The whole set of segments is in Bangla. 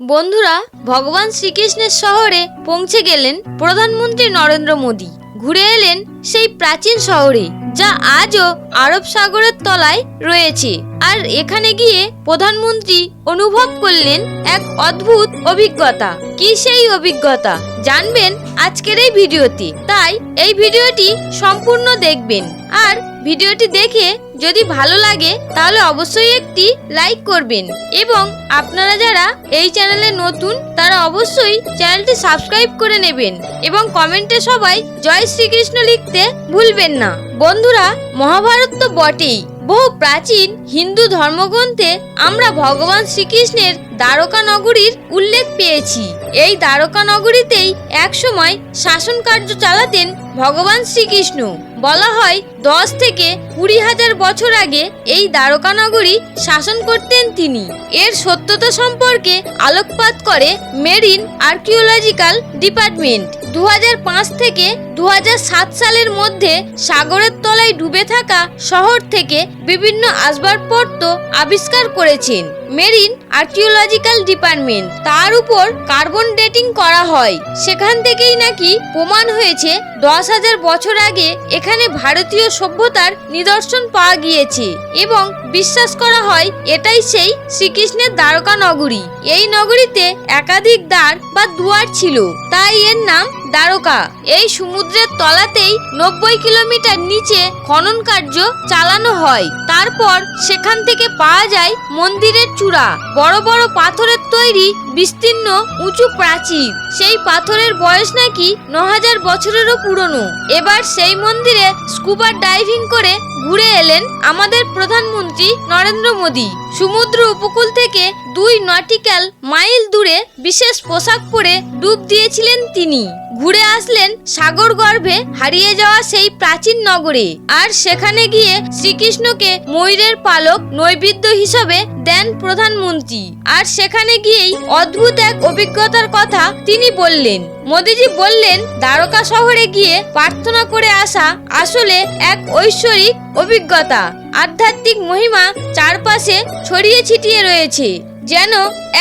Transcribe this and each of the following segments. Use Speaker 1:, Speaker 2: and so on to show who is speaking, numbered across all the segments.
Speaker 1: বন্ধুরা, ভগবান শ্রীকৃষ্ণের শহরে পৌঁছে গেলেন প্রধানমন্ত্রী নরেন্দ্র মোদী। ঘুরে এলেন সেই প্রাচীন শহরে, যা আজও আরব সাগরের তলায় রয়েছে। আর এখানে গিয়ে প্রধানমন্ত্রী অনুভব করলেন এক অদ্ভুত অভিজ্ঞতা। কি সেই অভিজ্ঞতা? জানবেন আজকের এই ভিডিওতে। তাই এই ভিডিওটি সম্পূর্ণ দেখবেন। আর ভিডিওটি দেখে যদি ভালো লাগে, তাহলে অবশ্যই একটি লাইক করবেন। এবং আপনারা যারা এই চ্যানেলে নতুন, তারা অবশ্যই চ্যানেলটি সাবস্ক্রাইব করে নেবেন এবং কমেন্টে সবাই জয় শ্রীকৃষ্ণ লিখতে ভুলবেন না। বন্ধুরা, মহাভারত তো বটেই। বহু প্রাচীন হিন্দু ধর্মগ্রন্থে আমরা ভগবান শ্রীকৃষ্ণের দ্বারকা নগরীর উল্লেখ পেয়েছি। এই দ্বারকা নগরীতেই একসময় শাসন কার্য চালাতেন ভগবান শ্রীকৃষ্ণ। বলা হয়, দশ থেকে কুড়ি হাজার বছর আগে এই দ্বারকা নগরী শাসন করতেন তিনি। এর সত্যতা সম্পর্কে আলোকপাত করে মেরিন আর্কিওলজিক্যাল ডিপার্টমেন্ট। দু হাজার পাঁচ থেকে দু হাজার সাত সালের মধ্যে সাগরের তলায় ডুবে থাকা শহর থেকে বিভিন্ন আসবাবপত্র আবিষ্কার করেছেন। Marine archaeological department. তার উপর কার্বন ডেটিং করা হয়। সেখান থেকেই নাকি প্রমাণ হয়েছে, দশ হাজার বছর আগে এখানে ভারতীয় সভ্যতার নিদর্শন পাওয়া গিয়েছে এবং বিশ্বাস করা হয় এটাই সেই শ্রীকৃষ্ণের দ্বারকা নগরী। এই নগরীতে একাধিক দ্বার বা দুয়ার ছিল। তাই এর নাম দ্বারকা। এই সমুদ্রের তলাতেই নব্বই কিলোমিটার নিচে খনন কার্য চালানো হয়। তারপর সেখান থেকে পাওয়া যায় মন্দিরের চূড়া। বড় বড় পাথরের তৈরি, বিস্তীর্ণ, উঁচু প্রাচীর। সেই পাথরের বয়স নাকি ন হাজার বছরেরও পুরনো। এবার সেই মন্দিরে স্কুবার ডাইভিং করে ঘুরে এলেন আমাদের প্রধানমন্ত্রী নরেন্দ্র মোদী। সমুদ্র উপকূল থেকে দুই নটিক্যাল মাইল দূরে বিশেষ পোশাক পরে ডুব দিয়েছিলেন তিনি। ঘুরে আসলেন সাগর গর্ভে হারিয়ে যাওয়া সেই প্রাচীন নগরে। আর সেখানে গিয়ে শ্রীকৃষ্ণকে ময়ূরের পালক নৈবেদ্য হিসাবে দেন প্রধানমন্ত্রী। আর সেখানে গিয়েই অদ্ভুত এক অভিজ্ঞতার কথা তিনি বললেন। মোদিজি বললেন, দ্বারকা শহরে গিয়ে প্রার্থনা করে আসা আসলে এক ঐশ্বরিক অভিজ্ঞতা। আধ্যাত্মিক মহিমা চারপাশে ছড়িয়ে ছিটিয়ে রয়েছে, যেন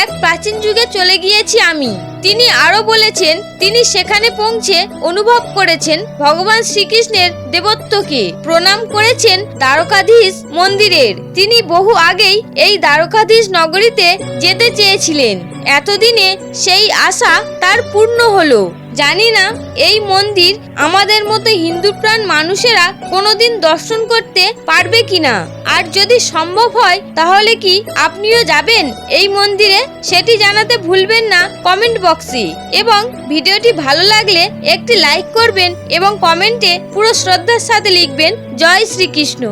Speaker 1: এক প্রাচীন যুগে চলে গিয়েছি আমি। তিনি আরও বলেছেন, তিনি সেখানে পৌঁছে অনুভব করেছেন ভগবান শ্রীকৃষ্ণের দেবত্বকে। প্রণাম করেছেন দ্বারকাধীশ মন্দিরের। তিনি বহু আগেই এই দ্বারকাধীশ নগরীতে যেতে চেয়েছিলেন। এতদিনে সেই আশা তার পূর্ণ হলো। জানি না, এই মন্দির আমাদের মতো হিন্দু প্রাণ মানুষেরা কোনোদিন দর্শন করতে পারবে কিনা। আর যদি সম্ভব হয়, তাহলে কি আপনিও যাবেন এই মন্দিরে? সেটি জানাতে ভুলবেন না কমেন্ট বক্সে। এবং ভিডিওটি ভালো লাগলে একটি লাইক করবেন এবং কমেন্টে পুরো শ্রদ্ধার সাথে লিখবেন, জয় শ্রীকৃষ্ণ।